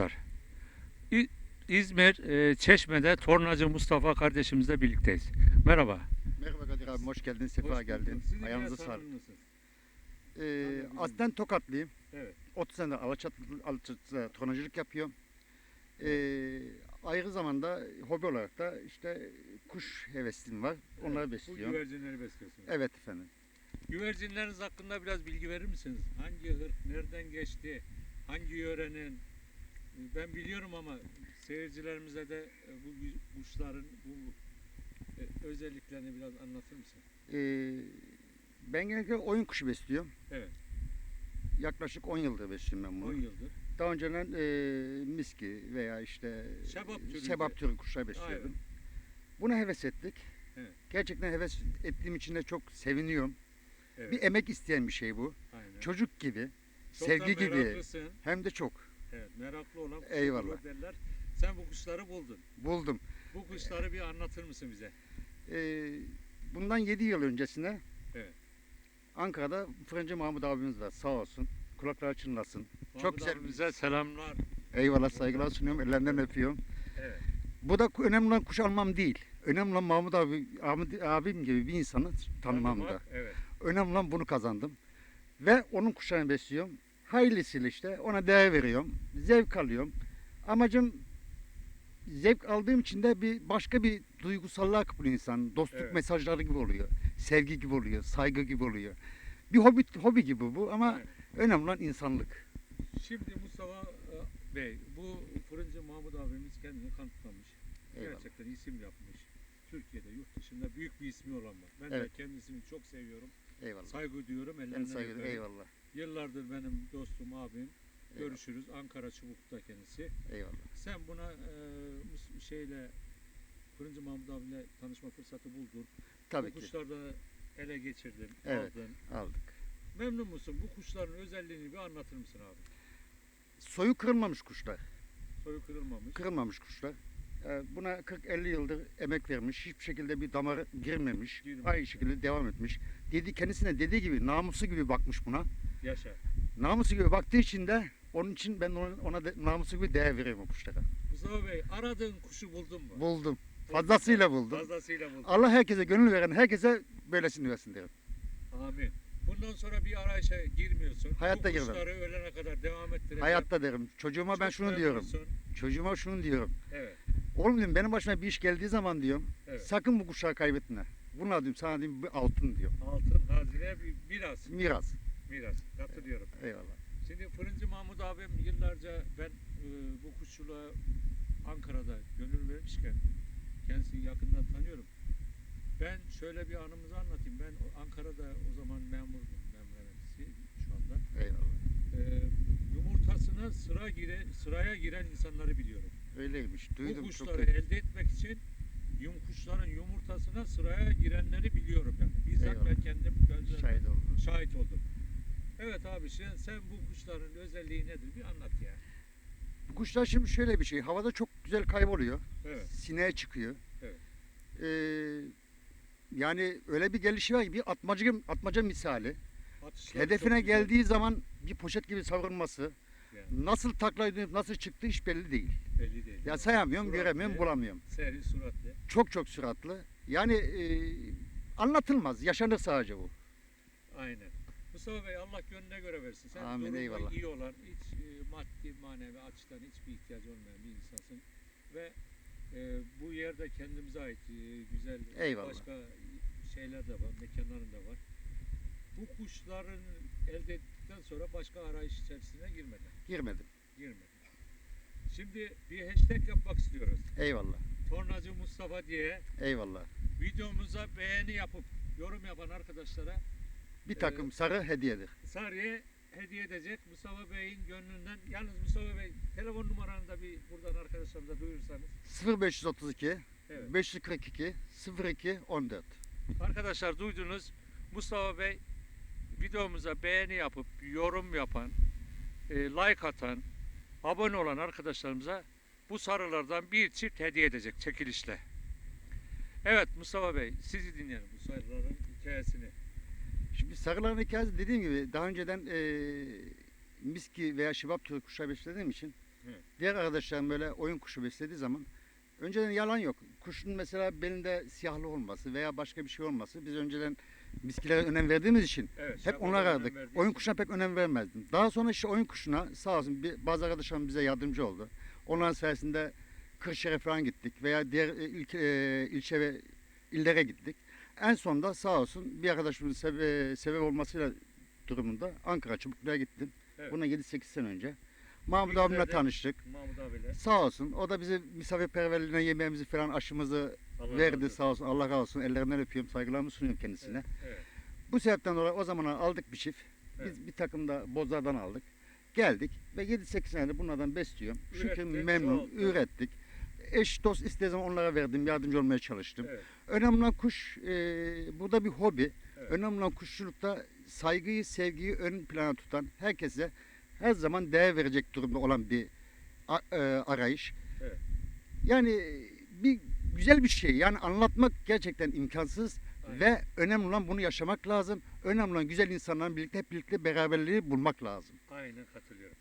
arkadaşlar. İzmir e, Çeşme'de Tornacı Mustafa kardeşimizle birlikteyiz. Merhaba. Merhaba Kadir abi hoş geldin, sefa geldin. Ayağınıza sağlık. Ee, aslen Tokatlıyım. Evet. 30 senedir Alaçatı'da tonacılık yapıyorum. Ee, ayrı zamanda hobi olarak da işte kuş heveslim var. Onları Bu besliyorum. güvercinleri besliyorsunuz. Evet efendim. Güvercinleriniz hakkında biraz bilgi verir misiniz? Hangi ırk, nereden geçti, hangi yörenin? Ben biliyorum ama seyircilerimize de e, bu kuşların bu e, özelliklerini biraz anlatır mısın? Ee, ben genellikle oyun kuşu besliyorum. Evet. Yaklaşık 10 yıldır besliyorum ben 10 bunu. yıldır. Daha önceden e, miski veya işte Şebap türü şebap de- türü kuşlar besliyordum. Aynen. Buna heves ettik. Evet. Gerçekten heves ettiğim için de çok seviniyorum. Evet. Bir emek isteyen bir şey bu. Aynen. Çocuk gibi, Çok sevgi gibi hem de çok. Evet, meraklı olan Eyvallah. derler. Sen bu kuşları buldun. Buldum. Bu kuşları bir anlatır mısın bize? Ee, bundan 7 yıl öncesine Evet. Ankara'da Fırıncı Mahmut abimiz var sağ olsun. Kulakları çınlasın. Mahmut güzel abimize selamlar. Eyvallah saygılar sunuyorum. Ellerinden öpüyorum. Evet. Bu da önemli olan kuş almam değil. Önemli olan Mahmut abi, Ahmet abim gibi bir insanı tanımam da. Tanımak, Evet. Önemli olan bunu kazandım. Ve onun kuşlarını besliyorum. Hayırlısıyla işte ona değer veriyorum. Zevk alıyorum. Amacım zevk aldığım için de bir başka bir duygusallığa kapılıyor insan. Dostluk Evet. mesajları gibi oluyor. Sevgi gibi oluyor. Saygı gibi oluyor. Bir hobi, hobi gibi bu ama Evet. önemli olan insanlık. Şimdi Mustafa e, Bey, bu fırıncı Mahmut abimiz kendini kanıtlamış. Eyvallah. Gerçekten isim yapmış. Türkiye'de, yurt dışında büyük bir ismi olan var. Ben de Evet. kendisini çok seviyorum. Eyvallah. Saygı duyuyorum. Ben Ellerinden saygı öperim. Eyvallah. Yıllardır benim dostum, abim. Görüşürüz. Ankara Çubuk'ta kendisi. Eyvallah. Sen buna e, mus- şeyle Fırıncı Mahmut abiyle tanışma fırsatı buldun. Tabii bu ki. kuşları da ele geçirdin, Evet. aldın. Aldık. Memnun musun? Bu kuşların özelliğini bir anlatır mısın abi? Soyu kırılmamış kuşlar. Soyu kırılmamış. Kırılmamış kuşlar. Ee, Buna 40-50 yıldır emek vermiş. Hiçbir şekilde bir damar girmemiş. Girmemiş. Aynı şekilde devam etmiş. Dedi kendisine dediği gibi namusu gibi bakmış buna. Yaşa. Namusu gibi baktığı için de onun için ben ona, ona de- namusu gibi değer veriyorum o kuşlara. Mustafa Bey aradığın kuşu buldun mu? Buldum. Fazlasıyla buldum. Fazlasıyla buldum. Allah herkese gönül veren herkese böylesini versin derim. Amin. Bundan sonra bir arayışa girmiyorsun. Hayatta Bu girmem. kuşları ölene kadar devam ettireceğim. Hayatta derim. Çocuğuma ben Çok şunu diyorum. memnunsun. Çocuğuma şunu diyorum. Evet. Oğlum diyorum benim başıma bir iş geldiği zaman diyorum. Evet. Sakın bu kuşağı kaybetme. Bunlar diyorum sana diyorum bir altın diyorum. Altın hazine bir, biraz. Miras. Miras. Katılıyorum. Eyvallah. Şimdi Fırıncı Mahmut abim yıllarca ben e, bu kuşçuluğa Ankara'da gönül vermişken kendisini yakından tanıyorum. Ben şöyle bir anımızı anlatayım. Ben Ankara'da o zaman memurdum. Memur emeklisi şu anda. Eyvallah. E, yumurtasına sıra gire, sıraya giren insanları biliyorum. Öyleymiş. Duydum bu çok. kuşları elde etmek için yum kuşların yumurtasına sıraya girenleri biliyorum yani. Bizzat Eyvallah. ben kendim gözlerimle Şahit oldum. şahit oldum. Evet abi sen, sen bu kuşların özelliği nedir bir anlat ya. Bu kuşlar şimdi şöyle bir şey. Havada çok güzel kayboluyor. Evet. Sineğe çıkıyor. Evet. Ee, yani öyle bir gelişi var ki bir atmaca, atmaca misali. Atışları Hedefine çok güzel. geldiği zaman bir poşet gibi savrulması. Yani Nasıl takla dönüp nasıl çıktı hiç belli değil. belli değil. Ya sayamıyorum, Süratli, göremiyorum, bulamıyorum. Serin suratlı. Çok çok süratli. Yani e, anlatılmaz. Yaşanır sadece bu. Aynen. Mustafa Bey Allah gönlüne göre versin. Sen Amin, eyvallah. iyi olan, hiç e, maddi manevi açıdan hiçbir ihtiyacı olmayan bir insansın. Ve e, bu yerde kendimize ait e, güzel Eyvallah. başka şeyler de var, mekanların da var. Bu kuşların elde ettikten sonra başka arayış içerisine girmeden, Girmedim. girmeden. Şimdi bir hashtag yapmak istiyoruz. Eyvallah. Tornacı Mustafa diye Eyvallah. videomuza beğeni yapıp yorum yapan arkadaşlara Bir takım sarı hediyedir. Sarı'ya hediye edecek Mustafa Bey'in gönlünden. Yalnız Mustafa Bey telefon numaranı da bir buradan arkadaşlarımıza duyursanız. 0532 Evet. 542 02 14. Arkadaşlar duydunuz Mustafa Bey videomuza beğeni yapıp yorum yapan, e, like atan, abone olan arkadaşlarımıza bu sarılardan bir çift hediye edecek çekilişle. Evet Mustafa Bey sizi dinleyelim bu sarıların hikayesini. Şimdi sarıların hikayesi dediğim gibi daha önceden e, miski veya şibap türü kuşlar beslediğim için Evet. Diğer arkadaşlarım böyle oyun kuşu beslediği zaman önceden yalan yok. Kuşun mesela belinde siyahlı olması veya başka bir şey olması biz önceden biskilere önem verdiğimiz için Evet. hep onlara aradık. Oyun kuşuna pek önem vermezdim. Daha sonra işte oyun kuşuna sağ olsun bir, bazı arkadaşlarım bize yardımcı oldu. Onların sayesinde Kırşehir'e falan gittik veya diğer e, ilk, e, ilçe ve illere gittik. En sonunda sağ olsun bir arkadaşımızın sebe, sebep olmasıyla durumunda Ankara Çubuklu'ya gittim. Evet. Buna 7-8 sene önce. Mahmut Bilgiler abimle tanıştık. Mahmut abiyle. Sağ olsun. O da bize misafirperverliğine yemeğimizi falan aşımızı Allah razı verdi olsun. sağ olsun. Allah razı olsun. Ellerinden öpüyorum. Saygılarımı sunuyorum kendisine. Evet. evet. Bu sebepten dolayı o zaman aldık bir çift. Biz Evet. bir takım da bozlardan aldık. Geldik ve 7-8 senedir bunlardan besliyorum. Şükür memnun, ürettik. Eş dost istediği zaman onlara verdim, yardımcı olmaya çalıştım. Evet. Önemli olan kuş, e, burada bir hobi. Evet. Önemli olan kuşçulukta saygıyı, sevgiyi ön plana tutan, herkese her zaman değer verecek durumda olan bir a- e, arayış. Evet. Yani bir güzel bir şey. Yani anlatmak gerçekten imkansız Aynen. ve önemli olan bunu yaşamak lazım. Önemli olan güzel insanlarla birlikte hep birlikte beraberliği bulmak lazım. Aynen katılıyorum.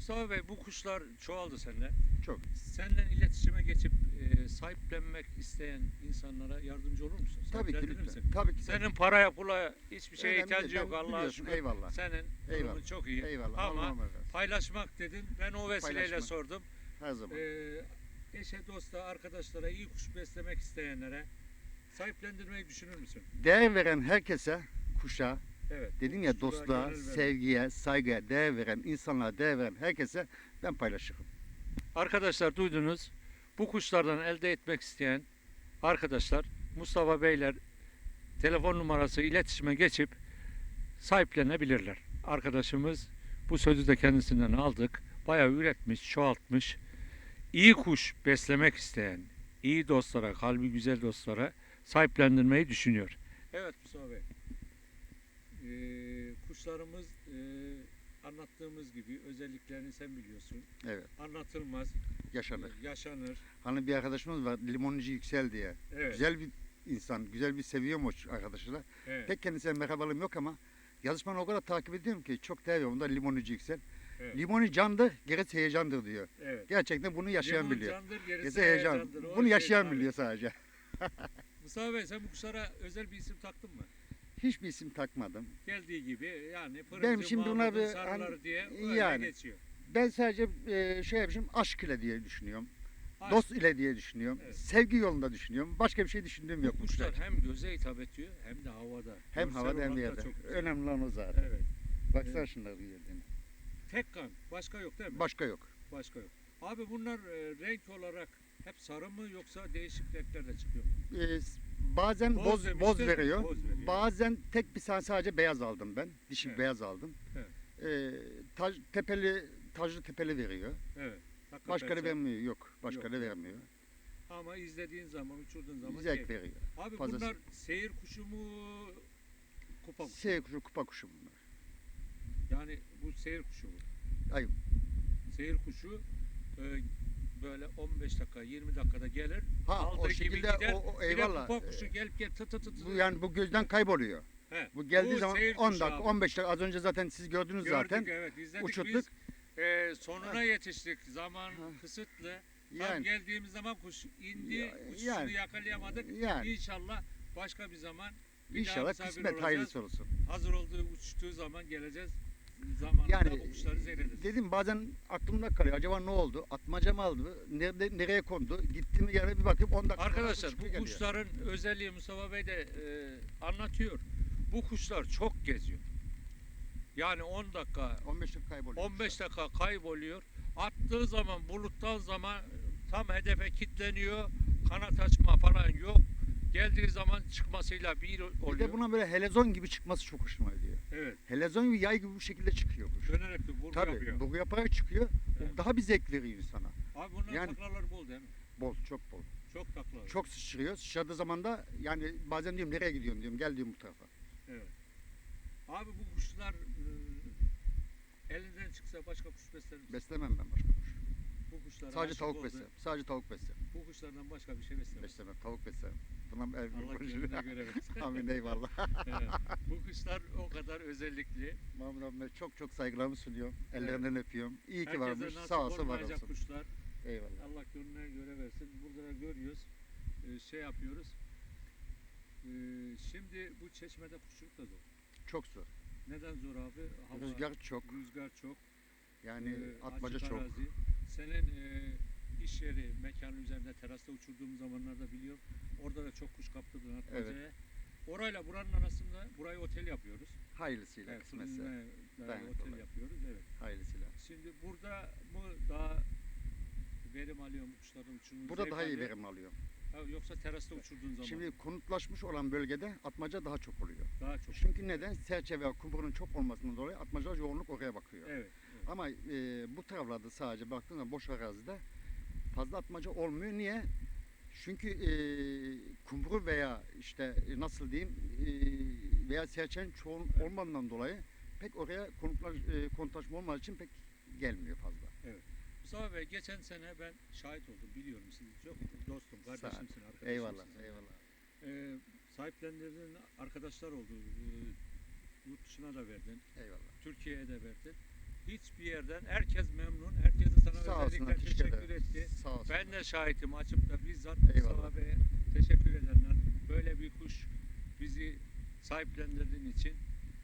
Mustafa Bey bu kuşlar çoğaldı seninle. Çok. Senden iletişime geçip e, sahiplenmek isteyen insanlara yardımcı olur musun? Tabii ki lütfen. misin? Tabii ki. Senin paraya pula hiçbir şeye Önemli ihtiyacı değil. yok Allah'a şükür. Eyvallah. Senin Eyvallah. çok iyi. Eyvallah. Ama Allah'ım paylaşmak dedin. Ben o vesileyle Paylaşmak. sordum. Her zaman. Ee, eşe, dosta, arkadaşlara iyi kuş beslemek isteyenlere sahiplendirmeyi düşünür müsün? Değer veren herkese kuşa, Evet. dedim ya Kuşçuluğa dostluğa, sevgiye, saygıya değer veren, insanlara değer veren herkese ben paylaşırım. Arkadaşlar duydunuz. Bu kuşlardan elde etmek isteyen arkadaşlar Mustafa Beyler telefon numarası iletişime geçip sahiplenebilirler. Arkadaşımız bu sözü de kendisinden aldık. Bayağı üretmiş, çoğaltmış. İyi kuş beslemek isteyen, iyi dostlara, kalbi güzel dostlara sahiplendirmeyi düşünüyor. Evet Mustafa Bey. Ee, kuşlarımız e, anlattığımız gibi özelliklerini sen biliyorsun. Evet, Anlatılmaz, yaşanır. yaşanır. Hani bir arkadaşımız var, limoncu Yüksel diye. Evet. Güzel bir insan, güzel bir seviyorum o arkadaşlar. evet. Pek kendisine merhabalığım yok ama yazışmanı o kadar takip ediyorum ki çok değer veriyorum. O da limoncu Yüksel. Evet. Limonu candır, gerisi heyecandır diyor. evet. Gerçekten bunu yaşayan Limon biliyor. candır, gerisi Gerisi heyecan. heyecandır. O Bunu şey yaşayan tabii. biliyor sadece. Mustafa Bey sen bu kuşlara özel bir isim taktın mı? Hiçbir isim takmadım. Geldiği gibi yani Pırıncı, Benim şimdi Mahmud'un bir- sarıları hani- diye öyle yani. geçiyor. Ben sadece e, şey yapmışım, aşk ile diye düşünüyorum. Aşk. Dost ile diye düşünüyorum. Evet. Sevgi yolunda düşünüyorum. Başka bir şey düşündüğüm yok kuşlar. hem göze hitap ediyor hem de havada. Hem Görsel havada hem olarak da yerde. çok güzel. Önemli olan o zaten. Evet. Baksana Evet. şunları yerden. Tek kan. Başka yok değil mi? Başka yok. Başka yok. Abi bunlar e, renk olarak hep sarı mı yoksa değişik renklerle çıkıyor mu? S- bazen Boz boz, demiştin, boz veriyor. boz veriyor. Bazen tek bir tane sadece beyaz aldım ben. Dişi Evet. beyaz aldım. Evet. Ee, taj, tepeli, tajlı tepeli veriyor. Evet. Hakikaten Başkaları sen- vermiyor. Yok. Başkaları Yok. vermiyor. Ama izlediğin zaman, uçurduğun zaman Zevk veriyor. Abi Fazlası. bunlar seyir kuşu mu? Kupa kuşu. Şey kuşu, kupa kuşu bunlar. Yani bu seyir kuşu mu? Ay. Seyir kuşu e, böyle 15 dakika 20 dakikada gelir. Ha aldığı o gibi şekilde gider. o, o Bir de eyvallah. kupa kuşu Ee, gelip gelip tı tı tı tı. Bu yani bu gözden kayboluyor. He, Bu geldiği bu zaman seyir 10 kuşu dakika, abi. 15 dakika az önce zaten siz gördünüz Gördük zaten. evet izledik uçurduk. biz. E, sonuna yetiştik. Zaman kısıtlı. Tam Yani geldiğimiz zaman kuş indi. Ya- uçuşunu yani. yakalayamadık. yani İnşallah başka bir zaman bir daha inşallah misafir kısmet olacağız. hayırlısı olsun. hazır olduğu uçtuğu zaman geleceğiz. Zamanında Yani. Dedim bazen aklımda kalıyor. Acaba ne oldu? Atmaca mı aldı? Nerede, nereye kondu? Gitti mi yani bir bakayım 10 dakika. Arkadaşlar bu geliyor. kuşların özelliği Mustafa Bey de e, anlatıyor. Bu kuşlar çok geziyor. Yani 10 dakika, 15 dakika kayboluyor. 15 dakika kayboluyor. Attığı zaman, buluttan zaman tam hedefe kitleniyor. Kanat açma falan yok. Geldiği zaman çıkmasıyla bir Bir oluyor. de buna böyle helezon gibi çıkması çok hoşuma gidiyor. Evet. Helezon gibi yay gibi bu şekilde çıkıyor kuş. Dönerek bir vurgu Tabii yapıyor. bu yaparak çıkıyor. Evet. O daha bir zevk veriyor insana. Abi bunların Yani- taklaları bol değil mi? Bol, çok bol. Çok taklaları. Çok sıçrıyor. Sıçradığı zaman da yani bazen diyorum nereye gidiyorsun diyorum. Gel diyorum bu tarafa. Evet. Abi bu kuşlar e, elinden çıksa başka kuş besler misin? Beslemem ben başka kuş. Bu kuşlara Sadece aşık tavuk oldun. beslerim. Sadece tavuk beslerim. Bu kuşlardan başka bir şey beslemez. Beslemem. Tavuk beslerim. Bundan ev Allah gönlüne göre versin. Amin eyvallah. Evet. Bu kuşlar o kadar özellikli. Mahmut abime çok çok saygılarımı sunuyorum. Ellerinden öpüyorum. İyi ki varmış. nasip Sağ olsun var olmayacak olsun. kuşlar. Eyvallah. Allah gönlüne göre versin. Burada da görüyoruz. e, şey yapıyoruz. E, şimdi bu çeşmede kuşluk da zor. Çok zor. Neden zor abi? Hava, Rüzgar çok. Rüzgar çok. Yani e, atmaca açık çok. arazi. Senin e, iş yeri mekanın üzerinde terasta uçurduğum zamanlarda biliyorum. Orada da çok kuş kaptırdın atmacaya. Orayla buranın arasında burayı otel yapıyoruz. Hayırlısıyla Evet, kısmetse. fırınla Dayanıklı otel olarak. yapıyoruz. Evet. Hayırlısıyla. Şimdi burada mı daha verim alıyor mu kuşların uçurumu? Burada zevk daha iyi alıyor? verim alıyor. Ha, yoksa terasta uçurduğun zaman Şimdi konutlaşmış olan bölgede atmaca daha çok oluyor. daha çok. Çünkü neden? Serçe ve kumburun çok olmasından dolayı atmaca yoğunluk oraya bakıyor. Evet. Evet. Ama e, bu taraflarda sadece baktığında boş arazide fazla atmaca olmuyor. Niye? Çünkü e, kumburu veya işte e, nasıl diyeyim e, veya serçenin çoğun olmadığından dolayı pek oraya konutlaş, e, konutlaşma olmadığı için pek gelmiyor fazla. Mustafa Bey geçen sene ben şahit oldum biliyorum sizi çok dostum kardeşimsin arkadaşımsın. Eyvallah, sen. eyvallah. Ee, sahiplendiğin arkadaşlar oldu. Ee, yurt dışına da verdin. Eyvallah. Türkiye'ye de verdin. Hiçbir yerden herkes memnun. Herkes de sana Sağ özellikle teşekkür etti. Sağ olsun. Ben de şahitim açıp da bizzat Eyvallah. Mustafa Bey'e teşekkür edenler. Böyle bir kuş bizi sahiplendirdiğin için.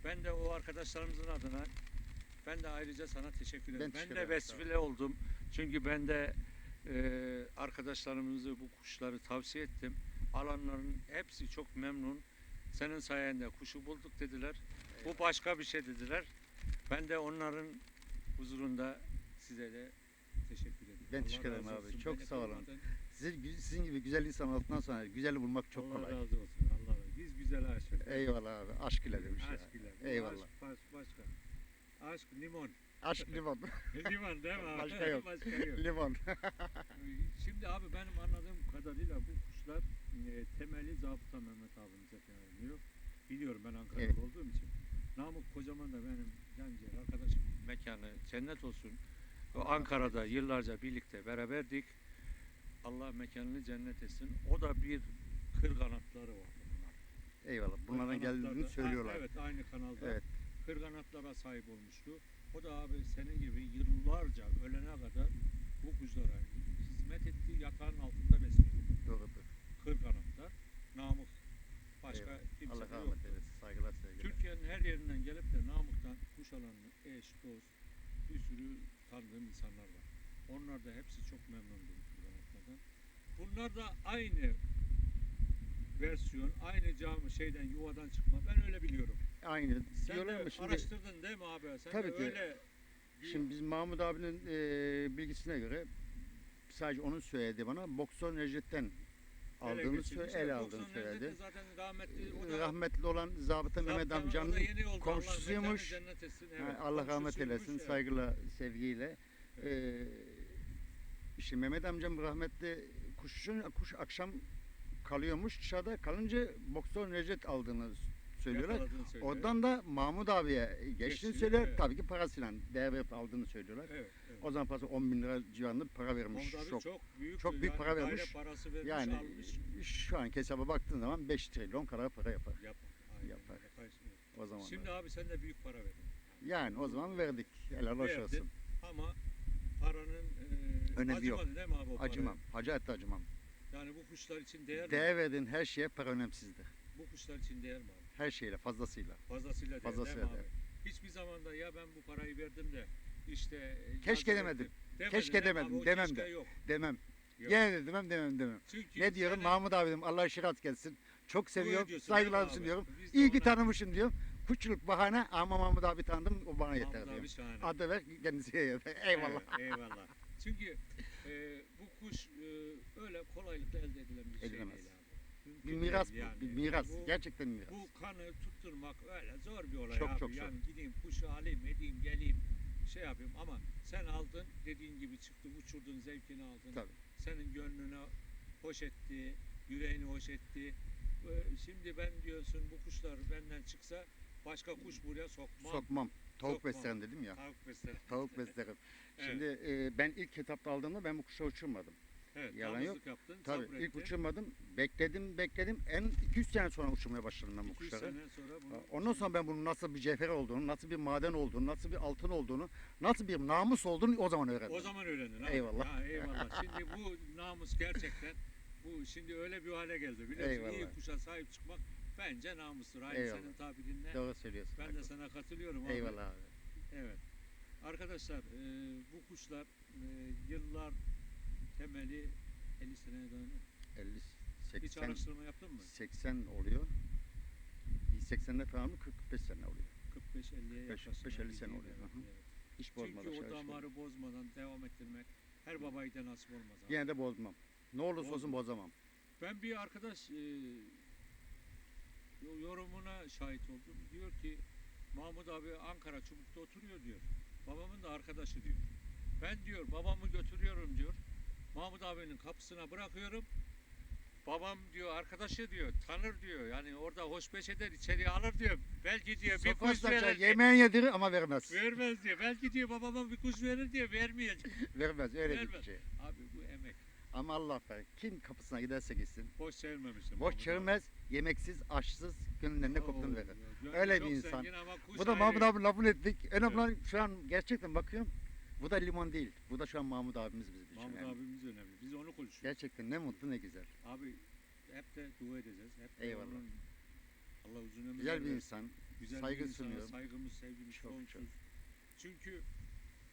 Ben de o arkadaşlarımızın adına ben de ayrıca sana teşekkür ederim. Ben, teşekkür de vesile oldum. Çünkü ben de e, arkadaşlarımızı bu kuşları tavsiye ettim. Alanların hepsi çok memnun. Senin sayende kuşu bulduk dediler. Bu başka bir şey dediler. Ben de onların huzurunda size de teşekkür ederim. Ben Allah teşekkür ederim razı abi. olsun. Çok sağ olun. kırmadın. Sizin, sizin gibi güzel insan olduktan sonra güzeli bulmak çok Allah kolay. razı olsun. Allah razı olsun. Biz güzel aşık. Eyvallah abi. Aşk ile demiş ya. Aşk ile. Eyvallah. Aşk baş, başka. Aşk limon. Aşk limon. limon değil mi abi? Başka yok. Başka yok. limon. Şimdi abi benim anladığım kadarıyla bu kuşlar e, temeli Zabıta Mehmet abimize dayanıyor. Biliyorum ben Ankara'da Evet. olduğum için. Namık Kocaman da benim canciğer arkadaşım. Mekanı cennet olsun. O Ankara'da yıllarca birlikte beraberdik. Allah mekanını cennet etsin. O da bir kır kanatları var. Eyvallah. Bunlardan geldiğini söylüyorlar. Evet aynı kanalda. Evet. Kır kanatlara sahip olmuştu. O da abi senin gibi yıllarca ölene kadar bu kuşlara hizmet etti. Yatağın altında besliyordu. Doğrudur. Kır kanatlar. Namık. Başka Eyvallah. kimse Allah rahmet eylesin. Saygılar. Türkiye'nin her yerinden gelip de Namık'tan kuş alan eş, dost, bir sürü tanıdığım insanlar var. Onlar da hepsi çok memnundu bu kır kanatlardan. Bunlar da aynı versiyon, aynı cam şeyden yuvadan çıkma. Ben öyle biliyorum. Aynı. Sen Diyorlar de şimdi? araştırdın değil mi abi? Sen Tabii de ki. öyle Şimdi biz Mahmut abinin e, bilgisine göre sadece onun söyledi bana boksör Necdet'ten aldığını söyle, el aldığını 90 Necdet de söyledi. Zaten rahmetli. O da, Rahmetli olan zabıta Mehmet amcanın oldu. komşusuymuş. Allah, etsin. Ha, Evet, Allah rahmet eylesin evet. saygıyla, sevgiyle. Ee, işte Mehmet amcam rahmetli kuşun kuş akşam kalıyormuş dışarıda kalınca boksör Necdet aldığını söylüyorlar. Söylüyor. Oradan da Mahmut abiye geçtiğini söylüyor. evet. Tabii ki parasıyla değer verip aldığını söylüyorlar. Evet, evet. O zaman parası 10 bin lira civarında para vermiş. Mahmut abi Çok. çok, büyük, çok büyük yani para vermiş. parası vermiş, Yani almış. şu anki hesaba baktığın zaman 5 trilyon kadar para yapar Yap, aynen, Yapar. o zaman. Şimdi abi sen de büyük para verdin. Yani o zaman verdik. Helal hoş olsun. Ama paranın e, Önemi yok. acımadın değil mi abi o paraya? Acımam. Hacı etti acımam. Yani bu kuşlar için değer mi? Değer verdiğin her şeye para önemsizdir. Bu kuşlar için değer mi abi? Her şeyle fazlasıyla. Fazlasıyla Fazlasıyla değil mi abi? Hiçbir zamanda ya ben bu parayı verdim de işte Keşke demedim. ettim. Demedin Keşke değil abi? demedim, O demem de. Yok. Demem. Yok. Gene de demem demem demem. Çünkü Ne diyorum? senin- Mahmut abi dedim Allah şirat gelsin. Çok seviyorum. Saygılar değil abi? de İyi ki ona- tanımışım diyorum. Kuşçuluk bahane ama Mahmut abi tanıdım o bana yeter Mahmut diyorum. abi. Adı ver kendisi yeter. Eyvallah. Evet, eyvallah. Çünkü e, bu kuş e, öyle kolaylıkla elde edilen bir şey Edilemez. değil abi. Mümkün Bir miras bu. Bir miras. Bu, Gerçekten miras. bu kanı tutturmak öyle zor bir olay Çok, abi. çok zor. yani gideyim kuşu alayım edeyim geleyim şey yapayım ama sen aldın dediğin gibi çıktı uçurdun zevkini aldın. Tabii. Senin gönlünü hoş etti, yüreğini hoş etti. E, Şimdi ben diyorsun bu kuşlar benden çıksa başka kuş buraya sokmam. Sokmam. tavuk beslerim dedim ya. Tavuk beslerim. Tavuk beslerim. Evet. Şimdi e, ben ilk etapta aldığımda ben bu kuşa uçurmadım. Evet, Yalan yok. yaptın. Tabii sabrettin. ilk uçurmadım. Bekledim bekledim. En 200 sene sonra uçurmaya başladım ben bu 200 kuşları. sene sonra bunu Ondan sonra ben bunun nasıl bir cevher olduğunu, nasıl bir maden olduğunu, nasıl bir altın olduğunu, nasıl bir namus olduğunu o zaman öğrendim. o zaman öğrendin. abi. Eyvallah. Ha, eyvallah. Şimdi bu namus gerçekten bu şimdi öyle bir hale geldi. Biliyorsun iyi Eyvallah. kuşa sahip çıkmak bence namustur. Aynı Eyvallah. senin tabirinle. Doğru söylüyorsun. Ben de sana katılıyorum abi. Eyvallah abi. Evet. Arkadaşlar e, bu kuşlar e, yıllar temeli 50 seneye dayanıyor. 50, Hiç 80, araştırma yaptın mı? 80 oluyor. 80'de falan mı 45 sene oluyor. 45-50'ye 45, yaklaşımına 50 sene oluyor. evet, evet. Hiç Çünkü bozmadan. o şey yapmadım. damarı bozmadan devam ettirmek her babaya da nasip olmaz abi. Yine de bozmam. Ne olursa olsun bozamam. Ben bir arkadaş e, yo- yorumuna şahit oldum. Diyor ki Mahmut abi Ankara Çubuk'ta oturuyor diyor. Babamın da arkadaşı diyor. Ben diyor babamı götürüyorum diyor. Mahmut abinin kapısına bırakıyorum. Babam diyor arkadaşı diyor tanır diyor. Yani orada hoşbeş eder içeriye alır diyor. Belki diyor bir kuş Sofrasına verir. yemeğin yedirir ama vermez. Vermez diyor. Belki diyor babama bir kuş verir diyor. Vermeyecek. vermez öyle bir Vermez. şey. Abi bu emek. Ama Allah ver. Kim kapısına giderse gitsin. Boş çevirmemişsin. Boş çevirmez, yemeksiz, açsız, gönüllerine koptuğunu verir. Öyle bir insan. Bu da. Mahmut abi lafını ettik. Önemli olan şu an gerçekten bakıyorum. Bu da limon değil. Bu da şu an Mahmut abimiz bizim için. Mahmut yani. abimiz önemli. Biz onu konuşuyoruz. Gerçekten ne mutlu ne güzel. Abi hep de dua edeceğiz. Hep de Eyvallah. onun Allah uzun ömür Güzel bir versin. insan. Güzel saygı bir insana sunuyorum. Saygımız, sevgimiz Çok, sonsuz. çok. Çünkü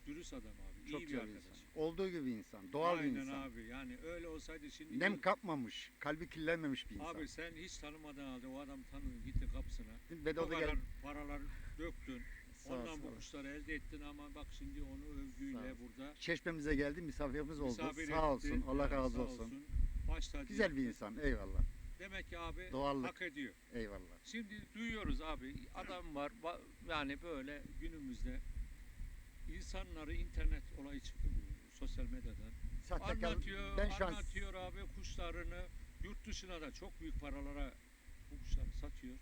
dürüst adam abi. Çok iyi bir güzel bir arkadaş. insan. Olduğu gibi insan. Doğal Aynen bir insan. abi. Yani öyle olsaydı şimdi Nem kapmamış. Kalbi kirlenmemiş bir insan. Abi sen hiç tanımadığın halde o adam tanıdın gitti kapısına. Ve de o o da kadar gel. paralar döktün. Sağ Ondan bu kuşları elde ettin ama bak şimdi onu övgüyle burada Çeşmemize geldi. Misafirimiz oldu. misafir Sağ olsun. Allah Yani razı sağ olsun. Baş tacı Güzel bir insan. Eyvallah. Demek ki abi Doğallık. hak ediyor. Eyvallah. Şimdi duyuyoruz abi adam var ba- yani böyle günümüzde insanları internet olayı çıktı bu sosyal medyadan. Sahtekar. Anlatıyor, Ben şu an anlatıyor abi kuşlarını yurt dışına da çok büyük paralara bu kuşları satıyor.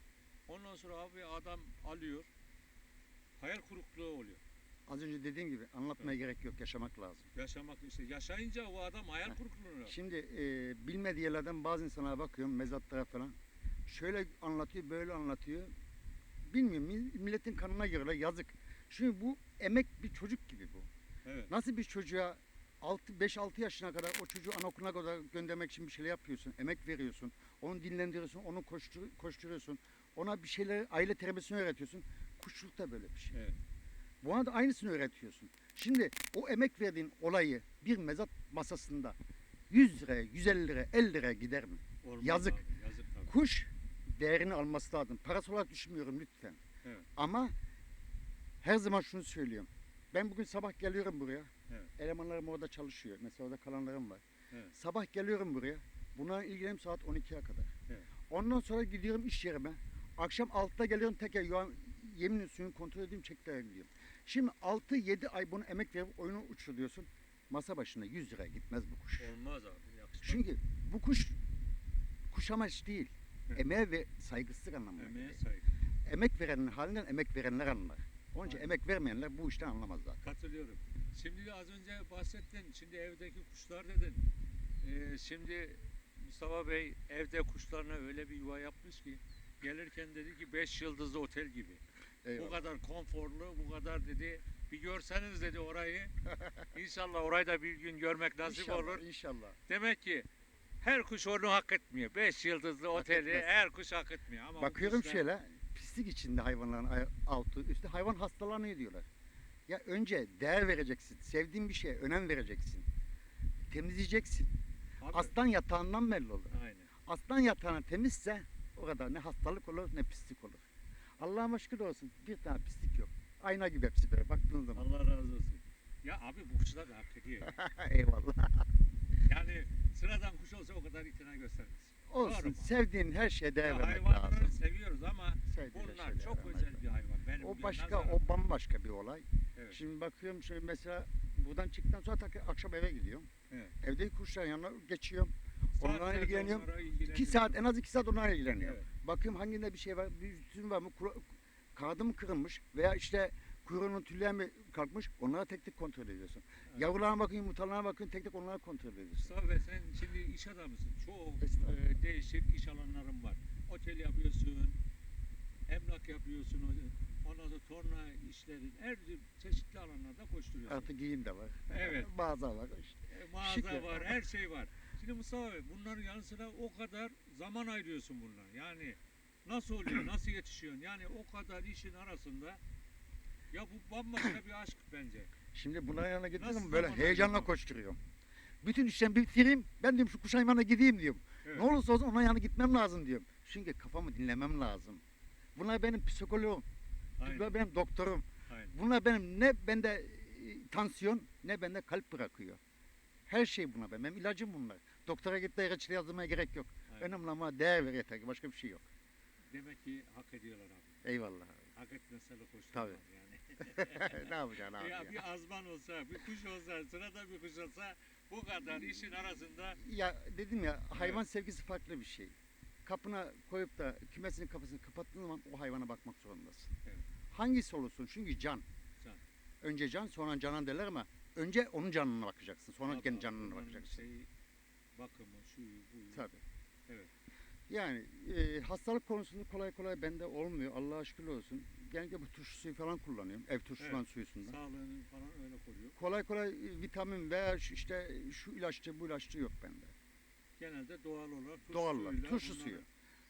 Ondan sonra abi adam alıyor. Hayal kurukluğu oluyor. az önce dediğim gibi anlatmaya gerek yok. Yaşamak lazım. Yaşamak işte yaşayınca o adam hayal Heh. kurukluğuna. Şimdi e, bilmediği yerlerden bazı insanlara bakıyorum mezatlara falan. Şöyle anlatıyor, böyle anlatıyor. Bilmiyorum mi- milletin kanına giriyorlar yazık. Çünkü bu emek bir çocuk gibi bu. Evet. Nasıl bir çocuğa 6 5-6 yaşına kadar o çocuğu anaokuluna kadar göndermek için bir şeyler yapıyorsun, emek veriyorsun, onu dinlendiriyorsun, onu koştur, koşturuyorsun, ona bir şeyler aile terbiyesini öğretiyorsun. Kuşçuluk da böyle bir şey. Evet. Buna da aynısını öğretiyorsun. Şimdi o emek verdiğin olayı bir mezat masasında 100 liraya, 150 liraya, 50 liraya gider mi? Olmaz Yazık. abi, yazık tabii. Kuş değerini alması lazım. Parası olarak düşünmüyorum lütfen. Evet. Ama her zaman şunu söylüyorum. Ben bugün sabah geliyorum buraya. Evet. Elemanlarım orada çalışıyor. Mesela orada kalanlarım var. Evet. Sabah geliyorum buraya. Bunlarla ilgileniyorum saat 12'ye kadar. Evet. Ondan sonra gidiyorum iş yerime. Akşam 6'da geliyorum tekrar yemin suyunu kontrol edeyim çektireye gidiyorum. Şimdi 6-7 ay bunu emek verip oyunu uçuruyorsun. Masa başına 100 liraya gitmez bu kuş. Olmaz abi. Yakışmaz. Çünkü bu kuş kuş amaç değil. Evet. Emeğe ve saygısızlık anlamına Emeğe saygı. Emek verenin halinden emek verenler anlar. Onun için emek vermeyenler bu işten anlamazlar. Katılıyorum. Şimdi az önce bahsettin. Şimdi evdeki kuşlar dedin. Ee, şimdi Mustafa Bey evde kuşlarına öyle bir yuva yapmış ki gelirken dedi ki 5 yıldızlı otel gibi. Bu Eyvallah. kadar konforlu, bu kadar dedi. Bir görseniz dedi orayı. İnşallah orayı da bir gün görmek nasip İnşallah, olur. İnşallah. Demek ki her kuş onu hak etmiyor. 5 yıldızlı oteli etmez. her kuş hak etmiyor. Ama bu Bakıyorum kuşlar- şöyle pislik içinde hayvanların ay- altı üstü hayvan hastalanıyor diyorlar. Ya önce değer vereceksin. Sevdiğin bir şeye önem vereceksin. Temizleyeceksin. Abi, Aslan yatağından belli olur. Aynen. Aslan yatağına temizse o kadar ne hastalık olur ne pislik olur. Allah'a şükür olsun bir tane pislik yok. Ayna gibi hepsi böyle baktığın zaman. Allah razı olsun. Ya abi bu kuşlar da hak ediyor. Eyvallah. Yani sıradan kuş olsa o kadar itina göstermez. Olsun. Sevdiğin her şeye değer vermek hayvanları lazım. seviyoruz ama Sevdiğin her bunlar şeye değer çok vermek özel lazım. bir hayvan. Benim O başka, nazaran. o bambaşka bir olay. Evet. Şimdi bakıyorum şöyle mesela buradan çıktıktan sonra tak- akşam eve gidiyorum. Evet. Evdeki kuşların yanına geçiyorum. Onlarla Saatlerce ilgileniyorum. onlara İki ilgileniyorum. saat, en az iki saat onlarla ilgileniyorum. Evet. Bakıyorum hanginde bir şey var, bir üzüm var mı, kula- kağıdı mı kırılmış veya işte kuyruğunun tülleri mi kalkmış onlara tek tek kontrol ediyorsun. Evet. Yavrularına bakın yumurtalarına bakın tek tek onlara kontrol ediyorsun. Mustafa Bey sen şimdi iş adamısın. Çok e, değişik iş alanların var. Otel yapıyorsun, emlak yapıyorsun, ondan sonra torna işlerin, her çeşitli alanlarda koşturuyorsun. Artık giyim de var. Evet. Mağaza var. işte. E, mağaza Şükür. var, her şey var. Şimdi Mustafa Bey bunların yanı sıra o kadar zaman ayırıyorsun bunlara. Yani nasıl oluyor, nasıl yetişiyorsun? Yani o kadar işin arasında ya bu bambaşka bir aşk bence. Şimdi bunların yanına Nasıl zaman böyle heyecanla ayırıyorsun? koşturuyorum. Bütün işlerimi bitireyim. Ben diyorum şu kuşağın yanına gideyim diyorum. Evet. Ne olursa olsun onun yanına gitmem lazım diyorum. Çünkü kafamı dinlemem lazım. Bunlar benim psikoloğum. Bunlar Aynen, benim doktorum. aynen. Bunlar benim ne bende e, tansiyon ne bende kalp bırakıyor. Her şey buna benim. Benim ilacım bunlar. Doktora git de reçete yazdırmaya gerek yok. aynen. Önemli ama değer ver yeter ki başka bir şey yok. Demek ki hak ediyorlar abi. Eyvallah. Hak etmese de koşturmaz Tabii. yani. ne yapacaksın abi ya ya? bir azman olsa, bir kuş olsa, sırada bir kuş olsa bu kadar işin arasında Ya dedim ya hayvan sevgisi farklı bir şey. Kapına koyup da kümesinin kapısını kapattığın zaman o hayvana bakmak zorundasın. Evet. Hangisi olursun? Çünkü can. Can. Önce can sonra canan derler ama önce onun canına bakacaksın. Sonra Tabii kendi abi, canına bakacaksın. Şeyi, bakımı, şuyu, buyu. Tabii. Evet. Yani e, hastalık konusunda kolay kolay bende olmuyor. Allah'a şükür olsun. Genellikle bu turşu suyu falan kullanıyorum. Ev turşusundan Evet. suyusundan. Sağlığını falan öyle koruyor. Kolay kolay e, vitamin veya şu- işte şu ilaççı bu ilaççı yok bende. Genelde doğal olarak turşu Doğal olarak suyuyla turşu bunları- suyu.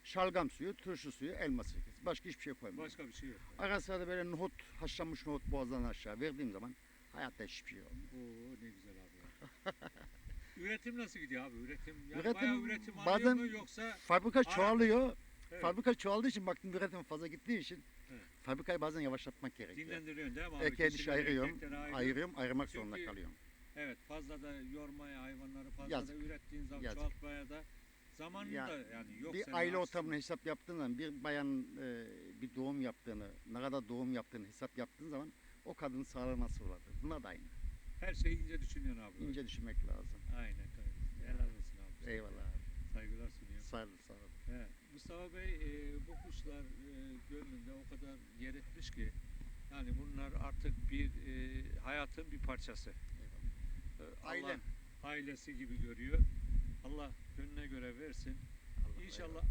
Şalgam suyu, turşu suyu, elma sirkesi. Başka hiçbir şey koymuyorum. Başka bir şey yok. Ara sıra da böyle nohut, haşlanmış nohut boğazdan aşağı verdiğim zaman hayatta hiçbir şey olmuyor. Oo ne güzel abi ya. üretim nasıl gidiyor abi? Üretim, yani Üretim bayağı üretim bazen mu yoksa Fabrika çoğalıyor. Evet. Fabrika çoğaldığı için baktım üretim fazla gittiği için Evet. fabrikayı bazen yavaşlatmak gerekiyor. dinlendiriyorsun değil mi abi? Eke diş Kişileri, ayırıyorum, ayırıyorsun. ayırıyorum, ayırmak Çünkü zorunda kalıyorum. Evet fazla da yormaya hayvanları fazla Yazık. da ürettiğin zaman Yazık. çoğaltmaya da zamanını Ya, yani yok bir aile aksine. ortamını hesap yaptığın zaman bir bayan e, bir doğum yaptığını, ne kadar doğum yaptığını hesap yaptığın zaman o kadının sağlığı nasıl olur? Bunlar da aynı. Her şeyi ince düşünüyorsun abi. İnce düşünmek lazım. Aynen. tabii. Helal olsun abi. Eyvallah abi. Saygılar sunuyorum. Sağ olun, sağ olun. He, Mustafa Bey e, bu kuşlar e, gönlünde o kadar yer etmiş ki yani bunlar artık bir e, hayatın bir parçası. E, Allah Aile. ailesi gibi görüyor. Allah gönlüne göre versin. Allah İnşallah.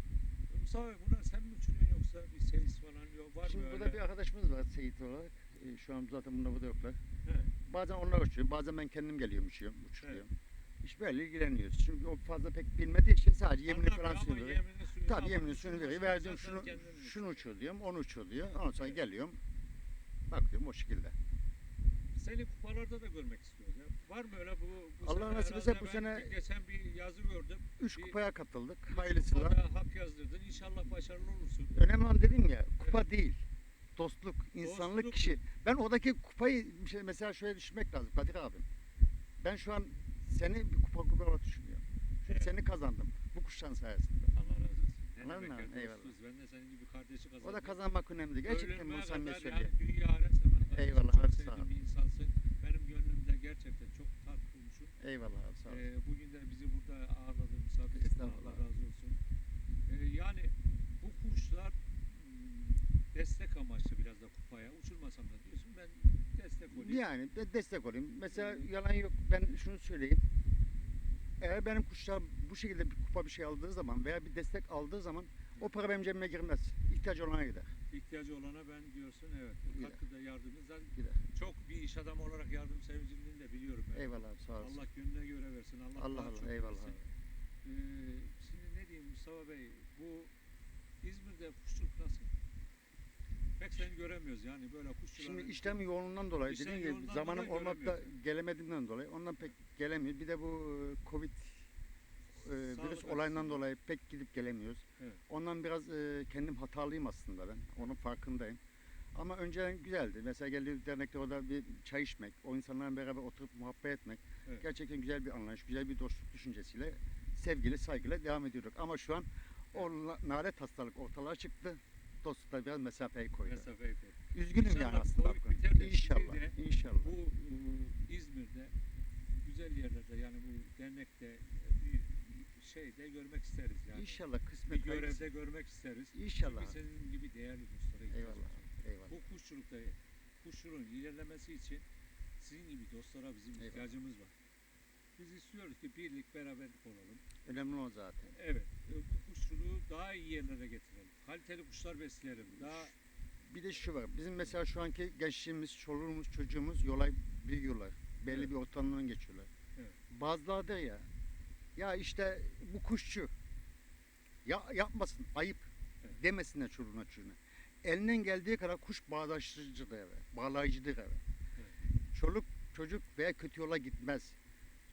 Mustafa Bey bunlar sen mi uçuruyorsun yoksa bir seyis falan yok var Şimdi mı burada öyle? bir arkadaşımız var Seyit olarak. E, şu an zaten bunlar burada yoklar. Evet. Bazen onlar uçuyor, bazen ben kendim geliyorum uçuyorum, uçuruyorum. İş böyle ilgileniyoruz. Çünkü o fazla pek bilmediği için sadece yemini Anlamıyor falan suyunu Tabii yemini suyunu veriyor. Verdiğim şunu, şunu uçur. diyorum, onu uçur diyor. Ondan sonra Evet. geliyorum. Bakıyorum o şekilde. Seni kupalarda da görmek istiyoruz. Ya. Var mı öyle bu, bu Allah nasip etse bu sene- geçen bir yazı gördüm. Üç Bir- kupaya katıldık. Hayırlısıyla. kupada hak yazdırdın. İnşallah başarılı olursun. Önemli olan dedim ya kupa değil. Dostluk, insanlık, Dostluk. kişi. Ben oradaki kupayı şey- mesela şöyle düşünmek lazım Kadir abim. Ben şu an seni bir kupa kupa olarak düşünüyorum. Çünkü Evet. seni kazandım bu kuşların sayesinde. Allah razı olsun. Ne Anladın demek mı? ya, Eyvallah. dostuz. Ben de senin gibi kardeşi kazandım. O da kazanmak önemli. Gerçekten Ölümüne bunu samimi kadar söylüyor. Yani dünya arense ben kardeşim Eyvallah, çok hadi sağ sevdiğim ol. bir insansın. Benim gönlümde gerçekten çok tat bulmuşsun. Eyvallah abi sağ ol. Ee, bugün de bizi burada ağırladın, misafir ettin. Allah Estağfurullah. razı olsun. Ee, yani bu kuşlar mm, destek amaçlı biraz da kupaya. Uçurmasam da diyorsun ben destek olayım. Yani de destek olayım. Mesela yalan yok. Ben şunu söyleyeyim. Eğer benim kuşlar bu şekilde bir kupa bir şey aldığı zaman veya bir destek aldığı zaman o para benim cebime girmez. İhtiyacı olana gider. İhtiyacı olana ben diyorsun evet. Gider. Katkıda yardımcı. Zaten Gider. çok bir iş adamı olarak yardım seviciliğini de biliyorum ben. Eyvallah abi sağ olasın. Allah gönlüne göre versin. Allah, Allah daha Allah, çok eyvallah versin. abi. Ee, şimdi ne diyeyim Mustafa Bey, bu İzmir'de kuşçuluk nasıl? Pek seni göremiyoruz yani böyle kuşçuların. Şimdi işlem yoğunluğundan dolayı İşlem dediğim gibi zamanım olmakta göremiyorsun. gelemediğimden dolayı ondan pek gelemiyor. Bir de bu e, Covid e, Sağlık virüs açısından. olayından dolayı pek gidip gelemiyoruz. Evet. Ondan biraz e, kendim hatalıyım aslında ben. Onun farkındayım. Ama önceden güzeldi. Mesela geldiğimiz dernekte orada bir çay içmek, o insanlarla beraber oturup muhabbet etmek. Evet. Gerçekten güzel bir anlayış, güzel bir dostluk düşüncesiyle sevgili, saygıyla devam ediyorduk. Ama şu an o nalet hastalık ortalığa çıktı. Dostlukla biraz mesafeyi koydu. Mesafeyi koy. Üzgünüm İnşallah yani aslında. İnşallah, de inşallah. Bu e, İzmir'de güzel yerlerde yani bu dernekte e, bir şeyde görmek isteriz yani. İnşallah Bir kısmet hayırlısı. görevde görmek isteriz. İnşallah. Çünkü senin gibi değerli dostlara Eyvallah. var. Eyvallah. Bu kuşçulukta kuşların ilerlemesi için sizin gibi dostlara bizim Eyvallah. ihtiyacımız var. Biz istiyoruz ki birlik beraberlik olalım. Önemli o zaten. Evet. e, Bu kuşçuluğu daha iyi yerlere getirelim. Kaliteli kuşlar besleyelim. Daha Bir de şu var. Bizim mesela şu anki gençliğimiz, çoluğumuz, çocuğumuz yola büyüyorlar. Belli Evet. bir ortamdan geçiyorlar. Evet. Bazıları der ya, ya işte bu kuşçu. Ya yapmasın, ayıp Evet. demesinler çoluğuna çocuğuna. Elinden geldiği kadar kuş bağdaştırıcıdır eve, bağlayıcıdır eve. Çoluk çocuk veya kötü yola gitmez.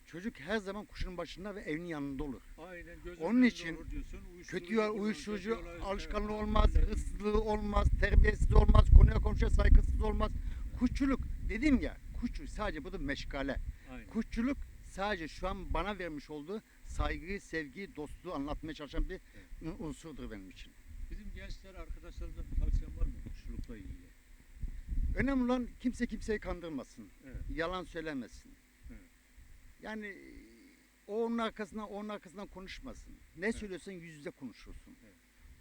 Çocuk her zaman kuşun başında ve evinin yanında olur. aynen gözün Onun için olur diyorsun. Kötü uyuşturucu yola- alışkanlığı Evet. olmaz, Evet. hırsızlığı olmaz, terbiyesiz olmaz, konuya komşuya saygısız olmaz. Kuşçuluk dedim ya, kuşçuluk sadece bu da meşgale. Aynen. Kuşçuluk sadece şu an bana vermiş olduğu saygıyı, sevgiyi, dostluğu anlatmaya çalışan bir unsurdur benim için. Bizim gençler arkadaşlarımıza bir tavsiyen var mı kuşçulukla ilgili? Önemli olan kimse kimseyi kandırmasın. Evet. Yalan söylemesin. Evet. Yani o onun arkasından, onun arkasından konuşmasın. Ne söylüyorsan yüz yüze konuşursun. Evet.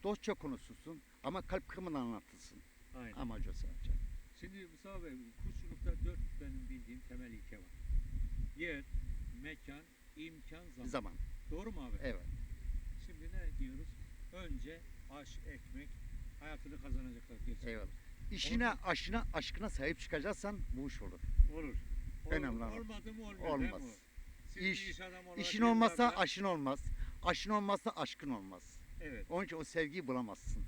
Dostça konuşursun ama kalp kırmadan anlatırsın. Aynen. Amacı sadece. Şimdi Mustafa Bey, kuşçulukta dört benim bildiğim temel ilke var. Yer, mekan, imkan, zaman. Zaman. Doğru mu abi? Evet. Şimdi ne diyoruz? Önce aş, ekmek, hayatını kazanacaklar diyorsun. Eyvallah. İşine, aşına, aşkına sahip çıkacaksan bu iş olur. Olur. Önemli olan o. Olmadı mı olmuyor Olmaz. İş- iş İşin olmazsa yıllarca- aşın olmaz. Aşın olmazsa aşkın olmaz. Evet. Onun için o sevgiyi bulamazsın.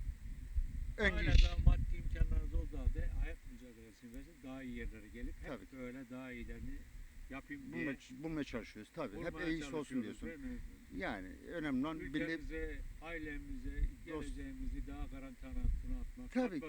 Önce Hala iş. daha maddi imkanlarınız olduğu halde hayat mücadelesini verin. Daha iyi yerlere gelip hep Tabii. böyle daha iyilerini yapayım diye Bulmaya, bulmaya çalışıyoruz tabii. Hep iyisi olsun diyorsun. Yani önemli olan Ülkemize, ailemize, geleceğimizi daha garanti altına atmak, tabii ki.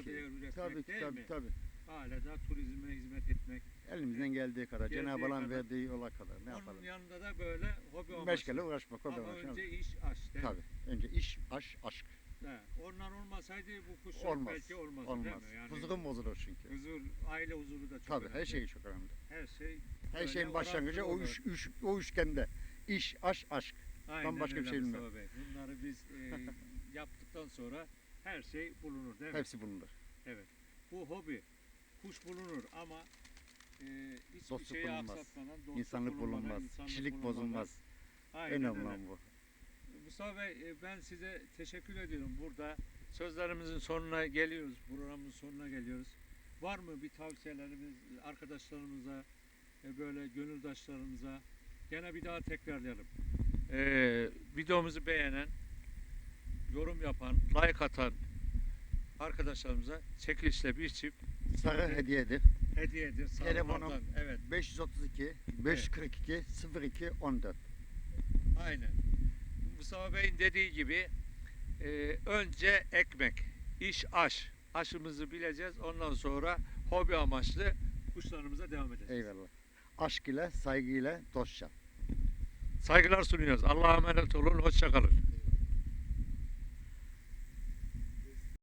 Tabii ki tabii tabii. Hala da turizme hizmet etmek. Elimizden geldiği kadar Cenab-ı Allah'ın kadar. verdiği yola kadar ne Onun yapalım? yanında da böyle hobi olması. Meşgale uğraşmak da Ama var. önce iş, aş değil mi? Tabii. Önce iş, aş, aşk. He, onlar olmasaydı bu kuşlar Olmaz. belki olmazdı Olmaz. değil mi? Yani Huzurum bozulur çünkü. huzur, aile huzuru da çok Tabii önemli. her şey çok önemli. Her şey Her böyle şeyin başlangıcı o, orantılı üç, üç, o üçgende. İş, aş, aşk. Aynen başka bir öyle şey Mustafa bilmiyorum. Bey. Bunları biz e, yaptıktan sonra her şey bulunur değil mi? Hepsi bulunur. Evet. Bu hobi, kuş bulunur ama e, hiçbir Dostluk şeyi bulunmaz. aksatmadan, dostluk İnsanlık bulunmadan, bulunmaz. insanlık Kişilik bulunmadan. bozulmaz. Aynen Önemli öyle. olan bu. Mustafa Bey e, ben size teşekkür ediyorum. Burada sözlerimizin sonuna geliyoruz. Programın sonuna geliyoruz. Var mı bir tavsiyelerimiz arkadaşlarımıza, e, böyle gönüldaşlarımıza? Gene bir daha tekrarlayalım. Ee, videomuzu beğenen, yorum yapan, like atan arkadaşlarımıza çekilişle bir çift Sarı hediyedir. hediyedir. Telefonum. Sarılardan. Evet, 532 542 02 14. aynen. Mustafa Bey'in dediği gibi e, önce ekmek, iş aş. Aşımızı bileceğiz. Ondan sonra hobi amaçlı kuşlarımıza devam edeceğiz. Eyvallah. Aşk ile, saygı ile, dostça. Saygılar sunuyoruz. Allah'a emanet olun. Hoşça kalın.